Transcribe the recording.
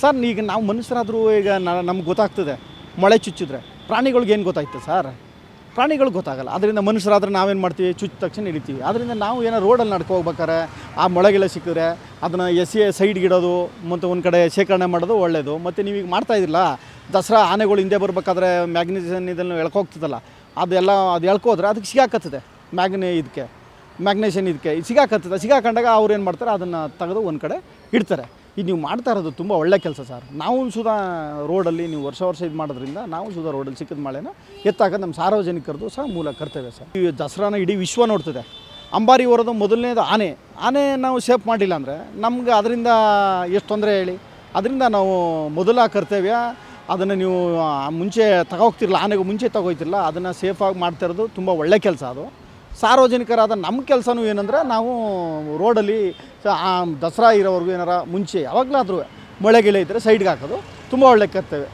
Sir, ಈಗ ನಾವು ಮನುಷ್ಯರಾದರೂ ಈಗ ನಮ್ಗೆ ಗೊತ್ತಾಗ್ತದೆ. ಮೊಳೆ ಚುಚ್ಚಿದ್ರೆ. ಪ್ರಾಣಿಗಳ್ಗೆ ಏನು ಗೊತ್ತಾಯ್ತು ಸರ್? ಪ್ರಾಣಿಗಳಿಗೆ ಗೊತ್ತಾಗಲ್ಲ. ಅದರಿಂದ ಮನುಷ್ಯರಾದ್ರೆ ನಾವೇನು ಮಾಡ್ತೀವಿ? ಚುಚ್ಚ ತಕ್ಷಣ ಹಿಡಿತೀವಿ ಅದರಿಂದ ನಾವು ಏನೋ ರೋಡಲ್ಲಿ ನಡ್ಕೊ ಹೋಗ್ಬೇಕಾರೆ ಆ ಮೊಳೆಗೆಲ್ಲ ಸಿಕ್ಕಿದ್ರೆ ಅದನ್ನು ಎಸಿ, ಸೈಡ್ಗೆ ಇಡೋದು, ಮತ್ತು ಒಂದು ಕಡೆ ಶೇಖರಣೆ ಮಾಡೋದು ಒಳ್ಳೆಯದು ಮತ್ತು ನೀವೀಗ ಮಾಡ್ತಾ ಇದ್ದಿಲ್ಲ ದಸರಾ ಆನೆಗಳು ಹಿಂದೆ ಬರಬೇಕಾದ್ರೆ ಮ್ಯಾಗ್ನೇಷನ್ ಇದನ್ನು ಎಳ್ಕೋಗ್ತದಲ್ಲ ಅದೆಲ್ಲ ಅದು ಎಳ್ಕೋದ್ರೆ ಅದಕ್ಕೆ ಸಿಗಾಕತ್ತದೆ. ಮ್ಯಾಗ್ನೆ ಇದಕ್ಕೆ ಮ್ಯಾಗ್ನೇಷನ್ ಇದಕ್ಕೆ. ಸಿಗಾಕತ್ತದ. ಸಿಗಾಕೊಂಡಾಗ ಅವ್ರು ಏನು ಮಾಡ್ತಾರೆ? ಅದನ್ನು ತೆಗೆದು ಒಂದು ಕಡೆ ಇಡ್ತಾರೆ. ಇದು ನೀವು ಮಾಡ್ತಾ ಇರೋದು ತುಂಬ ಒಳ್ಳೆ ಕೆಲಸ ಸರ್. ನಾವು ಸುಧಾ ರೋಡಲ್ಲಿ ನೀವು ವರ್ಷ ವರ್ಷ ಇದು ಮಾಡೋದ್ರಿಂದ ನಾವು ಸುಧಾ ರೋಡಲ್ಲಿ ಸಿಕ್ಕಿದ ಮಳೆನ ಎತ್ತಾಕ ನಮ್ಮ ಸಾರ್ವಜನಿಕರದು ಸಹ ಮೂಲ ಕರ್ತವ್ಯ ಸರ್. ಈ ದಸರಾನ ಇಡೀ ವಿಶ್ವ ನೋಡ್ತದೆ. ಅಂಬಾರಿ ಹೊರೋದು ಮೊದಲನೇದು ಆನೆ. ಆನೆ ನಾವು ಸೇಫ್ ಮಾಡಿಲ್ಲ ಅಂದರೆ ನಮ್ಗೆ ಅದರಿಂದ ಎಷ್ಟು ತೊಂದರೆ ಹೇಳಿ? ಅದರಿಂದ ನಾವು ಮೊದಲ ಕರ್ತವ್ಯ ಅದನ್ನು ನೀವು ಮುಂಚೆ ತಗೋಗ್ತಿರಲ್ಲ ಆನೆಗೆ ಮುಂಚೆ ತಗೋಯ್ತಿರಲ್ಲ ಅದನ್ನು ಸೇಫಾಗಿ ಮಾಡ್ತಾ ಇರೋದು ತುಂಬ ಒಳ್ಳೆ ಕೆಲಸ ಅದು. ಸಾರ್ವಜನಿಕರಾದ ನಮ್ಮ ಕೆಲಸನೂ ಏನಂದರೆ ನಾವು ರೋಡಲ್ಲಿ ದಸರಾ ಇರೋವರೆಗೂ ಏನಾರ ಮುಂಚೆ ಯಾವಾಗಲಾದರೂ ಮಳೆ ಗಿಳೆ ಇದ್ದರೆ ಸೈಡ್ಗೆ ಹಾಕೋದು. ತುಂಬ ಒಳ್ಳೆ ಕರ್ತವ್ಯ.